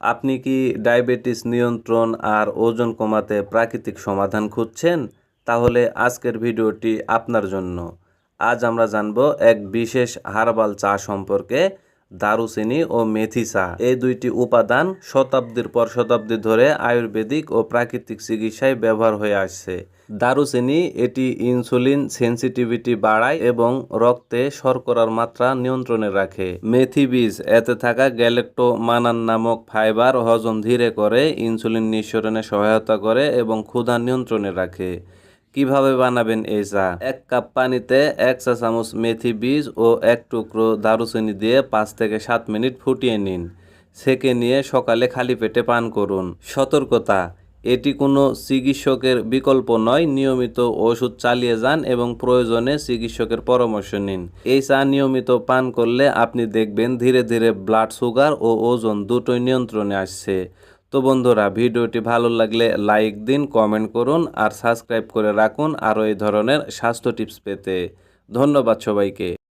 আপনি কি ডায়াবেটিস নিয়ন্ত্রণ আর ওজন কমাতে প্রাকৃতিক সমাধান খুঁজছেন? তাহলে আজকের ভিডিওটি আপনার জন্য। আজ আমরা জানব এক বিশেষ হার্বাল চা সম্পর্কে দারুচিনি ও মেথি চা। এই দুইটি উপাদান শতাব্দীর পর শতাব্দী ধরে আয়ুর্বেদিক ও প্রাকৃতিক চিকিৎসায় ব্যবহার হয়ে আসছে। দারুচিনি, এটি ইনসুলিন সেন্সিটিভিটি বাড়ায় এবং রক্তে শর্করার মাত্রা নিয়ন্ত্রণে রাখে। মেথি বীজ এতে থাকা গ্যালেক্টো মানান নামক ফাইবার হজম ধীরে করে, ইনসুলিন নিঃসরণে সহায়তা করে এবং ক্ষুধা নিয়ন্ত্রণে রাখে। কীভাবে বানাবেন এই চা? এক কাপ পানিতে এক চা চামচ মেথি বীজ ও এক টুকরো দারুচিনি দিয়ে পাঁচ থেকে সাত মিনিট ফুটিয়ে নিন। সেকে নিয়ে সকালে খালি পেটে পান করুন। সতর্কতা এটি কোনো চিকিৎসকের বিকল্প নয়। নিয়মিত ওষুধ চালিয়ে যান এবং প্রয়োজনে চিকিৎসকের পরামর্শ নিন। এই চা নিয়মিত পান করলে আপনি দেখবেন ধীরে ধীরে ব্লাড সুগার ও ওজন দুটোই নিয়ন্ত্রণে আসছে। তো বন্ধুরা, ভিডিওটি ভালো লাগলে লাইক দিন, কমেন্ট করুন আর সাবস্ক্রাইব করে রাখুন আরও এই ধরনের স্বাস্থ্য টিপস পেতে। ধন্যবাদ সবাইকে।